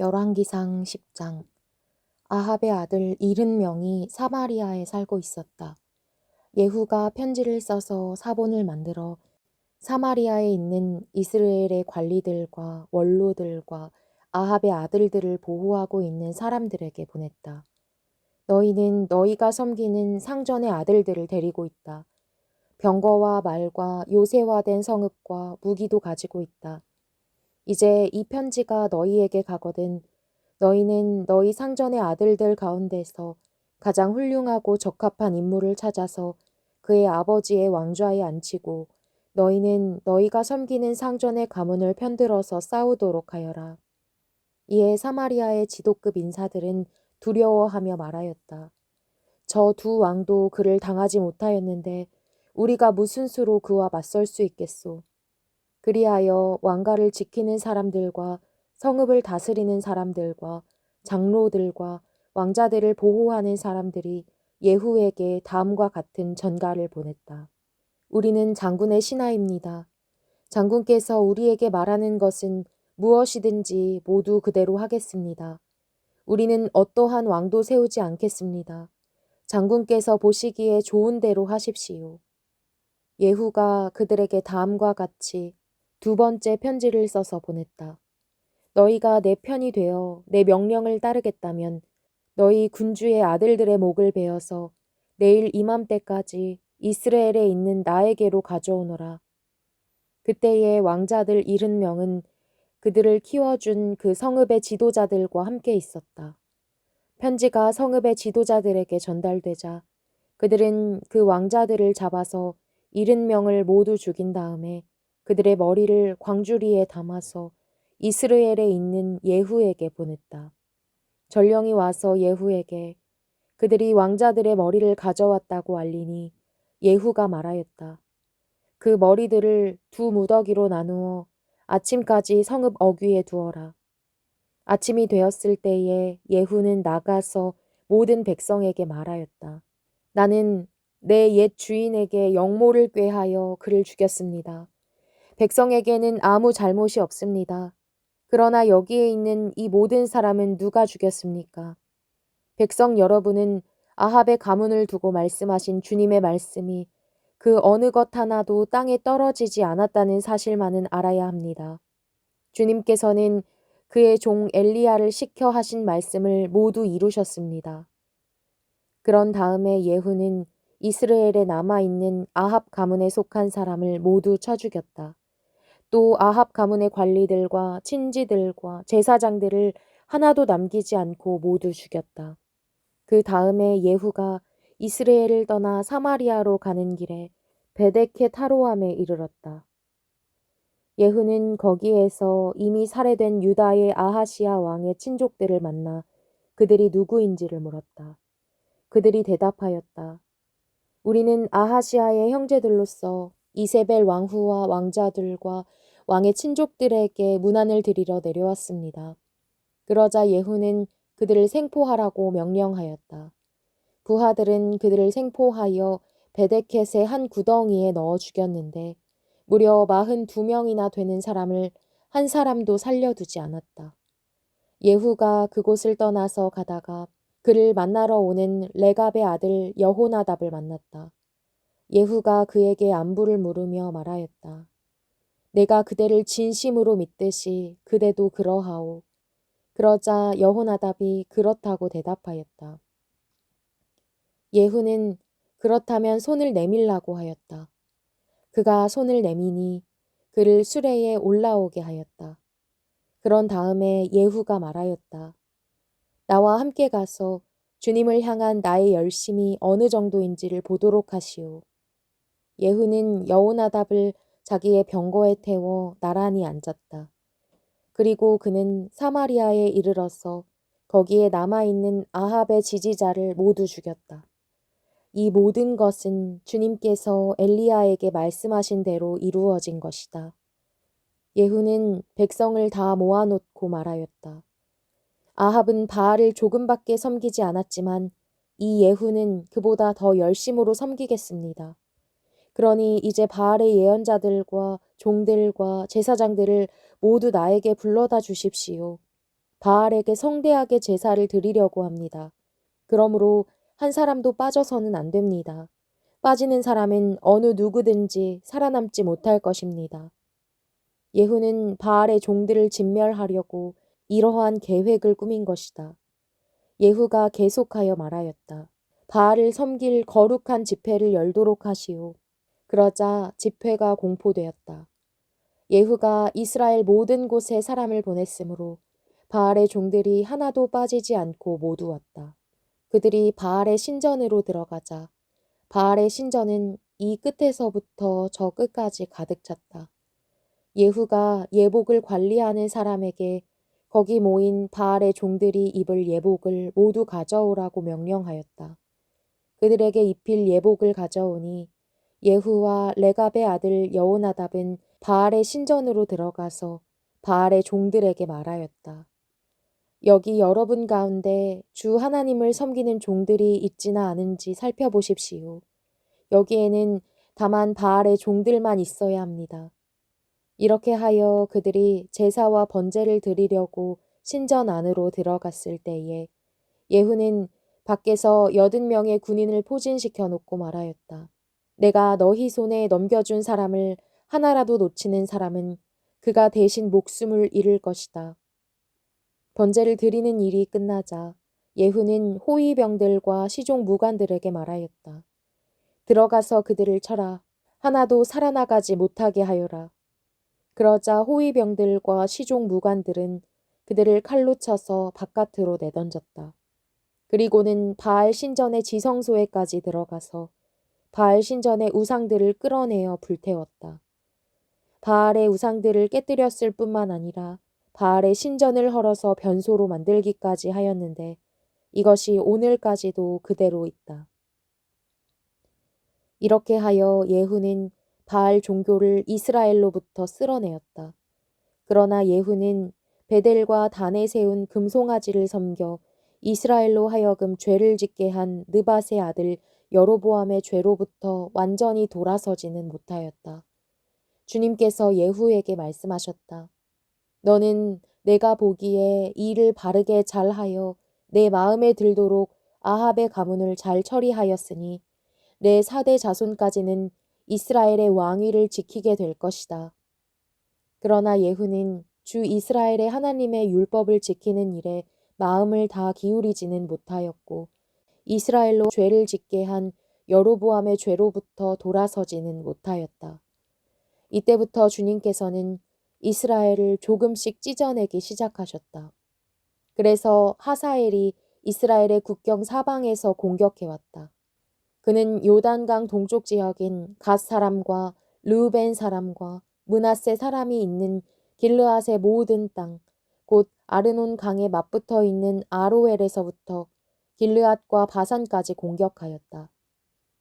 열왕기상 10장 아합의 아들 일흔 명이 사마리아에 살고 있었다. 예후가 편지를 써서 사본을 만들어 사마리아에 있는 이스라엘의 관리들과 원로들과 아합의 아들들을 보호하고 있는 사람들에게 보냈다. 너희는 너희가 섬기는 상전의 아들들을 데리고 있다. 병거와 말과 요새화된 성읍과 무기도 가지고 있다. 이제 이 편지가 너희에게 가거든 너희는 너희 상전의 아들들 가운데서 가장 훌륭하고 적합한 인물을 찾아서 그의 아버지의 왕좌에 앉히고 너희는 너희가 섬기는 상전의 가문을 편들어서 싸우도록 하여라. 이에 사마리아의 지도급 인사들은 두려워하며 말하였다. 저 두 왕도 그를 당하지 못하였는데 우리가 무슨 수로 그와 맞설 수 있겠소. 그리하여 왕가를 지키는 사람들과 성읍을 다스리는 사람들과 장로들과 왕자들을 보호하는 사람들이 예후에게 다음과 같은 전가를 보냈다. 우리는 장군의 신하입니다. 장군께서 우리에게 말하는 것은 무엇이든지 모두 그대로 하겠습니다. 우리는 어떠한 왕도 세우지 않겠습니다. 장군께서 보시기에 좋은 대로 하십시오. 예후가 그들에게 다음과 같이 두 번째 편지를 써서 보냈다. 너희가 내 편이 되어 내 명령을 따르겠다면 너희 군주의 아들들의 목을 베어서 내일 이맘때까지 이스라엘에 있는 나에게로 가져오너라. 그때의 왕자들 일흔 명은 그들을 키워준 그 성읍의 지도자들과 함께 있었다. 편지가 성읍의 지도자들에게 전달되자 그들은 그 왕자들을 잡아서 일흔 명을 모두 죽인 다음에 그들의 머리를 광주리에 담아서 이스라엘에 있는 예후에게 보냈다. 전령이 와서 예후에게 그들이 왕자들의 머리를 가져왔다고 알리니 예후가 말하였다. 그 머리들을 두 무더기로 나누어 아침까지 성읍 어귀에 두어라. 아침이 되었을 때에 예후는 나가서 모든 백성에게 말하였다. 나는 내 옛 주인에게 영모를 꾀하여 그를 죽였습니다. 백성에게는 아무 잘못이 없습니다. 그러나 여기에 있는 이 모든 사람은 누가 죽였습니까? 백성 여러분은 아합의 가문을 두고 말씀하신 주님의 말씀이 그 어느 것 하나도 땅에 떨어지지 않았다는 사실만은 알아야 합니다. 주님께서는 그의 종 엘리야를 시켜 하신 말씀을 모두 이루셨습니다. 그런 다음에 예후는 이스라엘에 남아 있는 아합 가문에 속한 사람을 모두 쳐 죽였다. 또 아합 가문의 관리들과 친지들과 제사장들을 하나도 남기지 않고 모두 죽였다. 그 다음에 예후가 이스라엘을 떠나 사마리아로 가는 길에 베데케 타로암에 이르렀다. 예후는 거기에서 이미 살해된 유다의 아하시아 왕의 친족들을 만나 그들이 누구인지를 물었다. 그들이 대답하였다. 우리는 아하시아의 형제들로서 이세벨 왕후와 왕자들과 왕의 친족들에게 문안을 드리러 내려왔습니다. 그러자 예후는 그들을 생포하라고 명령하였다. 부하들은 그들을 생포하여 베데켓의 한 구덩이에 넣어 죽였는데 무려 마흔 두 명이나 되는 사람을 한 사람도 살려두지 않았다. 예후가 그곳을 떠나서 가다가 그를 만나러 오는 레갑의 아들 여호나답을 만났다. 예후가 그에게 안부를 물으며 말하였다. 내가 그대를 진심으로 믿듯이 그대도 그러하오. 그러자 여호나답이 그렇다고 대답하였다. 예후는 그렇다면 손을 내밀라고 하였다. 그가 손을 내미니 그를 수레에 올라오게 하였다. 그런 다음에 예후가 말하였다. 나와 함께 가서 주님을 향한 나의 열심이 어느 정도인지를 보도록 하시오. 예후는 여호나답을 자기의 병거에 태워 나란히 앉았다. 그리고 그는 사마리아에 이르러서 거기에 남아있는 아합의 지지자를 모두 죽였다. 이 모든 것은 주님께서 엘리야에게 말씀하신 대로 이루어진 것이다. 예후는 백성을 다 모아놓고 말하였다. 아합은 바알을 조금밖에 섬기지 않았지만 이 예후는 그보다 더 열심으로 섬기겠습니다. 그러니 이제 바알의 예언자들과 종들과 제사장들을 모두 나에게 불러다 주십시오. 바알에게 성대하게 제사를 드리려고 합니다. 그러므로 한 사람도 빠져서는 안 됩니다. 빠지는 사람은 어느 누구든지 살아남지 못할 것입니다. 예후는 바알의 종들을 진멸하려고 이러한 계획을 꾸민 것이다. 예후가 계속하여 말하였다. 바알을 섬길 거룩한 집회를 열도록 하시오. 그러자 집회가 공포되었다. 예후가 이스라엘 모든 곳에 사람을 보냈으므로 바알의 종들이 하나도 빠지지 않고 모두 왔다. 그들이 바알의 신전으로 들어가자 바알의 신전은 이 끝에서부터 저 끝까지 가득 찼다. 예후가 예복을 관리하는 사람에게 거기 모인 바알의 종들이 입을 예복을 모두 가져오라고 명령하였다. 그들에게 입힐 예복을 가져오니 예후와 레갑의 아들 여호나답은 바알의 신전으로 들어가서 바알의 종들에게 말하였다. 여기 여러분 가운데 주 하나님을 섬기는 종들이 있지나 않은지 살펴보십시오. 여기에는 다만 바알의 종들만 있어야 합니다. 이렇게 하여 그들이 제사와 번제를 드리려고 신전 안으로 들어갔을 때에 예후는 밖에서 여든 명의 군인을 포진시켜 놓고 말하였다. 내가 너희 손에 넘겨준 사람을 하나라도 놓치는 사람은 그가 대신 목숨을 잃을 것이다. 번제를 드리는 일이 끝나자 예후는 호위병들과 시종 무관들에게 말하였다. 들어가서 그들을 쳐라. 하나도 살아나가지 못하게 하여라. 그러자 호위병들과 시종 무관들은 그들을 칼로 쳐서 바깥으로 내던졌다. 그리고는 바알 신전의 지성소에까지 들어가서 바알 신전의 우상들을 끌어내어 불태웠다. 바알의 우상들을 깨뜨렸을 뿐만 아니라 바알의 신전을 헐어서 변소로 만들기까지 하였는데 이것이 오늘까지도 그대로 있다. 이렇게 하여 예후는 바알 종교를 이스라엘로부터 쓸어내었다. 그러나 예후는 베델과 단에 세운 금송아지를 섬겨 이스라엘로 하여금 죄를 짓게 한 느밧의 아들 여로보암의 죄로부터 완전히 돌아서지는 못하였다. 주님께서 예후에게 말씀하셨다. 너는 내가 보기에 일을 바르게 잘하여 내 마음에 들도록 아합의 가문을 잘 처리하였으니 내 사대 자손까지는 이스라엘의 왕위를 지키게 될 것이다. 그러나 예후는 주 이스라엘의 하나님의 율법을 지키는 일에 마음을 다 기울이지는 못하였고 이스라엘로 죄를 짓게 한 여로보암의 죄로부터 돌아서지는 못하였다. 이때부터 주님께서는 이스라엘을 조금씩 찢어내기 시작하셨다. 그래서 하사엘이 이스라엘의 국경 사방에서 공격해왔다. 그는 요단강 동쪽 지역인 갓 사람과 르우벤 사람과 문하세 사람이 있는 길르앗의 모든 땅, 곧 아르논 강에 맞붙어 있는 아로엘에서부터 길르앗과 바산까지 공격하였다.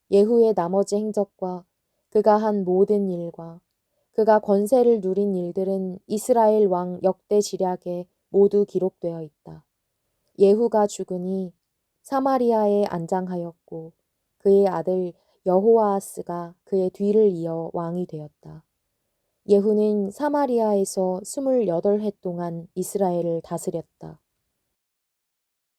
예후의 나머지 행적과 그가 한 모든 일과 그가 권세를 누린 일들은 이스라엘 왕 역대 지략에 모두 기록되어 있다. 예후가 죽으니 사마리아에 안장하였고 그의 아들 여호아스가 그의 뒤를 이어 왕이 되었다. 예후는 사마리아에서 28해 동안 이스라엘을 다스렸다.